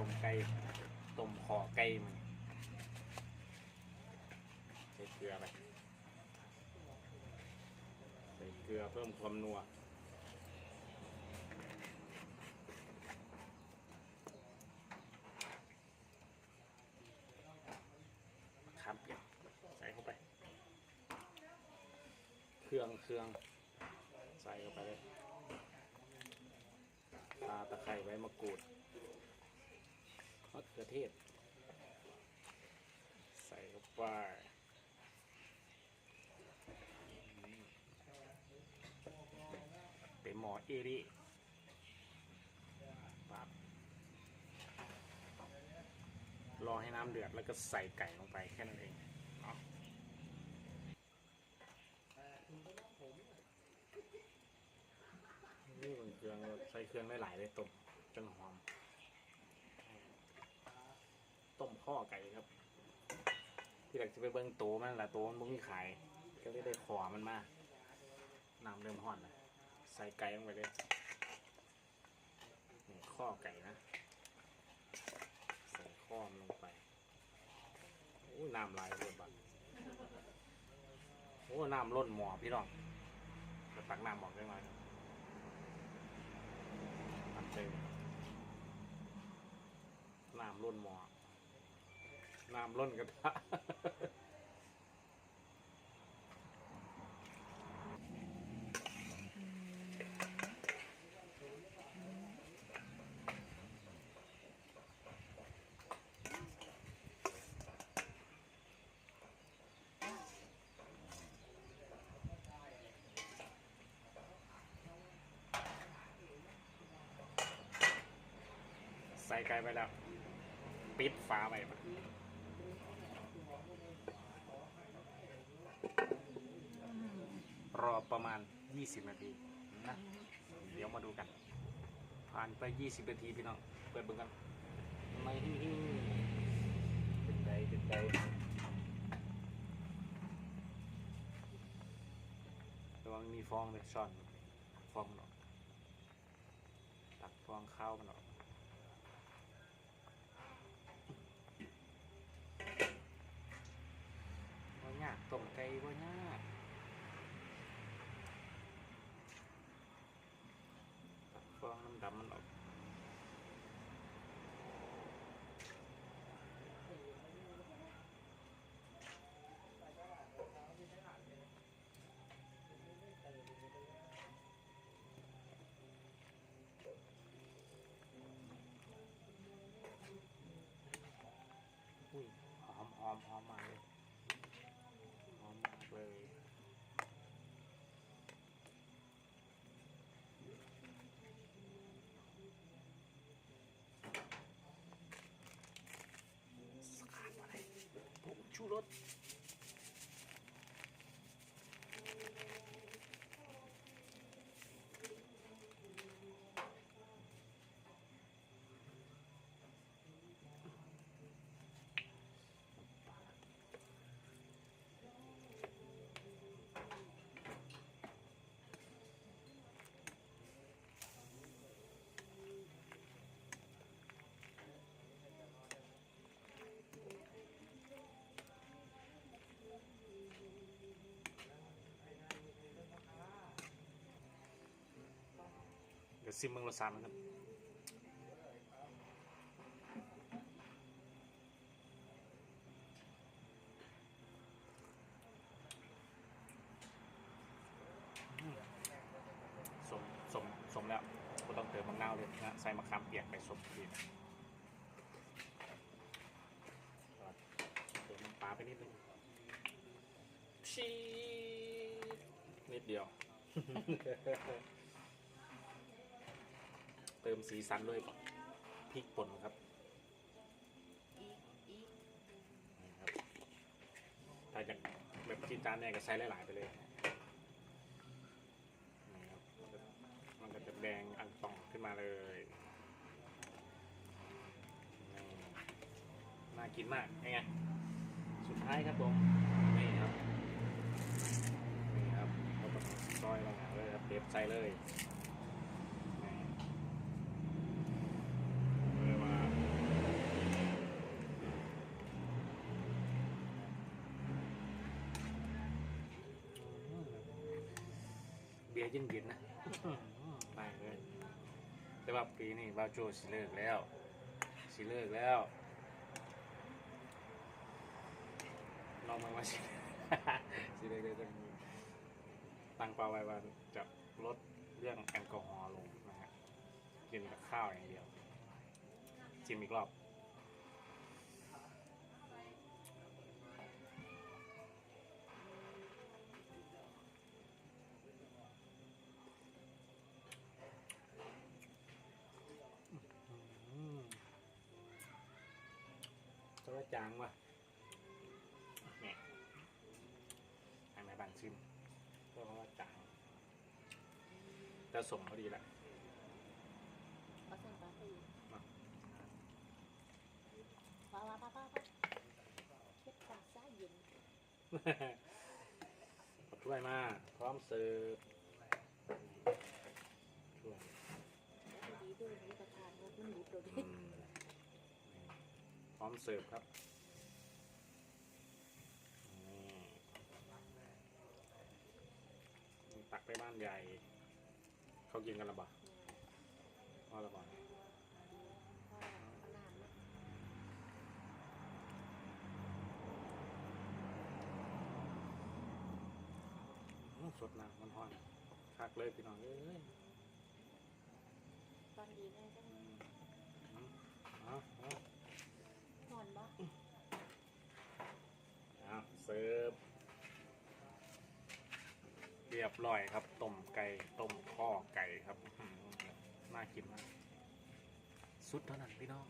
ต้มไก่ต้มคอไก่มันใส่เกลือไปใส่เกลือเพิ่มความนัวข้ามเปียกใส่เข้าไป เครื่องเครื่องใส่เข้าไปเลยตาตะไคร้ไว้มะกรูดะเขือเทศ ใส่เข้าไปเป็นหมอเอริปับรอให้น้ำเดือดแล้วก็ใส่ไก่ลงไปแค่นั้นเองเนาะนี่มันเครื่องใส่เครื่องหลายๆเลยต้มจนหอม ต้ม ข้อไก่ครับ ที่หลักจะไปเบิ้งโตมันแหละโตมันบ่มีขาย ก็เลยได้ขอมันมาน้ำเริ่มห่อนเลยใส่ไก่ลงไปเลยนี่ข้อไก่นะ ใส่ข้อมลงไปโอ้น้ำลายเลยบัดโอ้น้ำล้นหม้อพี่น้องจะตักน้ำบอกได้ไหมตักเต็มน้ำล้นหม้อ น้ำล้นกระทะใส่ไก่ไปแล้ว ปิดฝาไปมัน รอประมาณ 20 นาทีนะเดี๋ยวมาดูกัน ผ่านไป 20 นาทีพี่น้องเปิดเบิ่งกันไม่เป็นไดเป็นไดระวังมีฟองเลยซ่อนฟองมันออกตักฟองข้าวมันออกบ่ยากต้มไก่บ่ยากตักฟองน้ำดำมันออกอุ้ยหอมหอมหอมมากเลย หอมมากเลยสกัดอะไรผงชู รส ซิมเมืองรสชาติมันกันอืมสมสมสมแล้วก็ต้องเติมมะนาวเลยนะใส่มะขามเปียกไปสมทีนะเติมน้ำปลาไปนิดนึงชีสนิดเดียว เติมสีสันด้วยพริกป่นครับนี่ครับ ถ้าจะแบบจีนจานเนี่ยก็ใส่หลาย ๆ ไปเลยนี่ครับมันก็จะแดงอังต่องขึ้นมาเลยน่ากินมากยังไงสุดท้ายครับผมนี่ครับนี่ครับเราก็ซอยลงมาเลยครับเด็บใส่เลยนี่เลยมา บียร์เย็นๆนะไปเลย แต่ว่าปีนี้บาโจสิเลิกแล้ว สิเลิกแล้วลองมาว่าสิ สิเลิกได้จังตั้งเป้าไว้ว่าจะลดเรื่องแอลกอฮอล์ลงนะฮะกินกับข้าวอย่างเดียวชิมอีกรอบ จางว่ะเนี่ยทางในบ้านชิมก็ว่าจางแต่ส่งพอดีแหละเอาส้นปลาไปอีกมาว้าวว้าวว้าเค็ดปลาซ่าเย็นเอาถ้วยมาพร้อมเสิร์ฟถ้วยดีด้วยนี่ประทานว่ามันดิบเราดิ พร้อมเสิร์ฟครับนี่ตักไปบ้านใหญ่ เขากินกันหรือเปล่าพอหรือเปล่าพ่อเอาน้ำนะอื้อสดน้ำมันห้อนคักเลยพี่น้องเอ้ยตอนดีแม่ก็อืมเอาเอานอน บ่เอาเสิร์ฟเรียบร้อยครับต้มไก่ต้มข้อไก่ครับอื้อหือน่ากินมากสุดเท่านั้นพี่น้อง